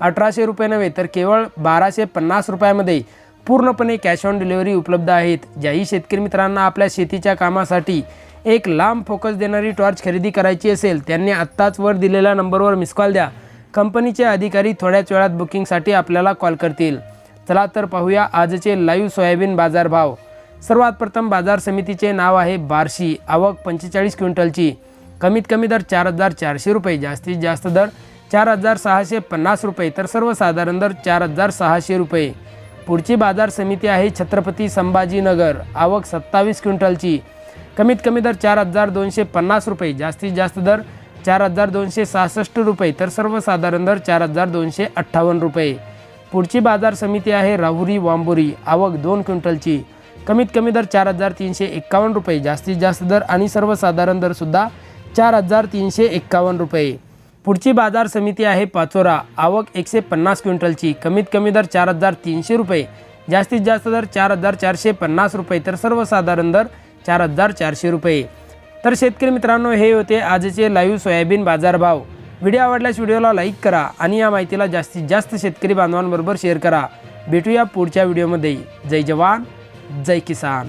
अठराशे रुपये नव्हे तर केवळ बाराशे पन्नास रुपयामध्ये पूर्णपणे कॅश ऑन डिलिव्हरी उपलब्ध आहेत. ज्याही शेतकरी मित्रांना आपल्या शेतीच्या कामासाठी एक लांब फोकस देणारी टॉर्च खरेदी करायची असेल त्यांनी आत्ताच वर दिलेल्या नंबरवर मिस कॉल द्या. कंपनीचे अधिकारी थोड्याच वेळात बुकिंगसाठी आपल्याला कॉल करतील. चला तर पाहूया आजचे लाईव्ह सोयाबीन बाजारभाव. सर्वात प्रथम बाजार समितीचे नाव आहे बार्शी. आवक पंचेचाळीस क्विंटलची. कमीत कमी दर चार हजार चारशे रुपये. जास्तीत जास्त दर चार हजार सहाशे पन्नास रुपये. तर सर्वसाधारण दर चार हजार सहाशे रुपये. पुढची बाजार समिती आहे छत्रपती संभाजीनगर. आवक सत्तावीस क्विंटलची. कमीत कमी दर चार हजार दोनशे पन्नास रुपये. जास्तीत जास्त दर चार हजार दोनशे सहासष्ट रुपये. तर सर्वसाधारण दर चार हजार दोनशे अठ्ठावन्न रुपये. पुढची बाजार समिती आहे राहुरी वांबोरी. आवक दोन क्विंटलची. कमीत कमी दर चार हजार तीनशे एक्कावन्न रुपये. जास्तीत जास्त दर आणि सर्वसाधारण दरसुद्धा चार हजार तीनशे एक्कावन्न रुपये. पुढची बाजार समिती आहे पाचोरा. आवक एकशे पन्नास क्विंटलची. कमीत कमी दर चार हजार तीनशे रुपये. जास्तीत जास्त दर चार हजार चारशे पन्नास रुपये. तर सर्वसाधारण दर चार हजार चारशे रुपये. तर शेतकरी मित्रांनो हे होते आजचे लाईव्ह सोयाबीन बाजारभाव. व्हिडिओ आवडल्यास व्हिडिओला लाईक करा आणि या माहितीला जास्तीत जास्त शेतकरी बांधवांबरोबर शेअर करा. भेटूया पुढच्या व्हिडिओमध्ये जय जवान जय किसान.